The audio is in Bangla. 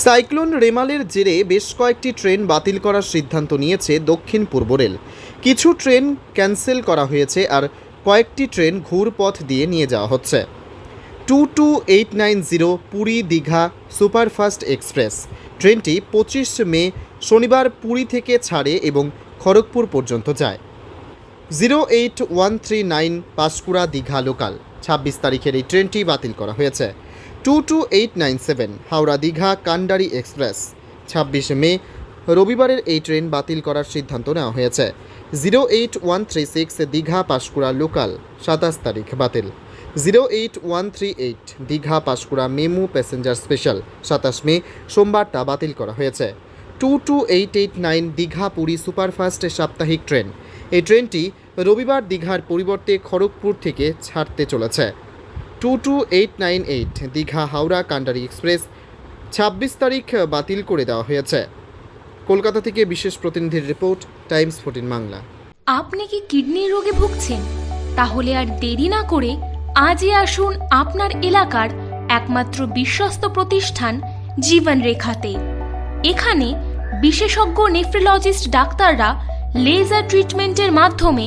সাইক্লোন রেমালের জেরে বেশ কয়েকটি ট্রেন বাতিল করার সিদ্ধান্ত নিয়েছে দক্ষিণ পূর্ব রেল। কিছু ট্রেন ক্যান্সেল করা হয়েছে আর কয়েকটি ট্রেন ঘুরপথ দিয়ে নিয়ে যাওয়া হচ্ছে। Two two eight nine zero Puri Digha superfast express. ট্রেনটি পঁচিশ মে শনিবার পুরী থেকে ছাড়ে এবং খড়গপুর পর্যন্ত যায়। Zero eight one three nine Panskura Digha local. ছাব্বিশ তারিখের এই ট্রেনটি বাতিল করা হয়েছে। Two two eight nine seven Howrah Digha Kandari express. ছাব্বিশে মে, রবিবারের এই ট্রেন বাতিল করার সিদ্ধান্ত নেওয়া হয়েছে। Zero eight one three six Digha Panskura local, সাতাশ তারিখ বাতিল। Zero eight one three eight Digha Panskura MEMU passenger special, সাতাশ মে, সোমবারটা বাতিল করা হয়েছে। Two two eight eight nine Digha Puri superfast সাপ্তাহিক ট্রেন। এই ট্রেনটি রবিবার দীঘার পরিবর্তে খড়গপুর থেকে ছাড়তে চলেছে। Two two eight nine eight, Digha Howrah Kandari express, ছাব্বিশ তারিখ বাতিল করে দেওয়া হয়েছে। কলকাতা থেকে বিশেষ প্রতিনিধির রিপোর্ট, টাইমস ফোর্টিন বাংলা। আপনি কি কিডনির রোগে ভুগছেন? তাহলে আর দেরি না করে আজই আসুন আপনার এলাকার একমাত্র বিশ্বস্ত প্রতিষ্ঠান জীবন রেখাতে এখানে বিশেষজ্ঞ নেফ্রোলজিস্ট ডাক্তাররা লেজার ট্রিটমেন্টের মাধ্যমে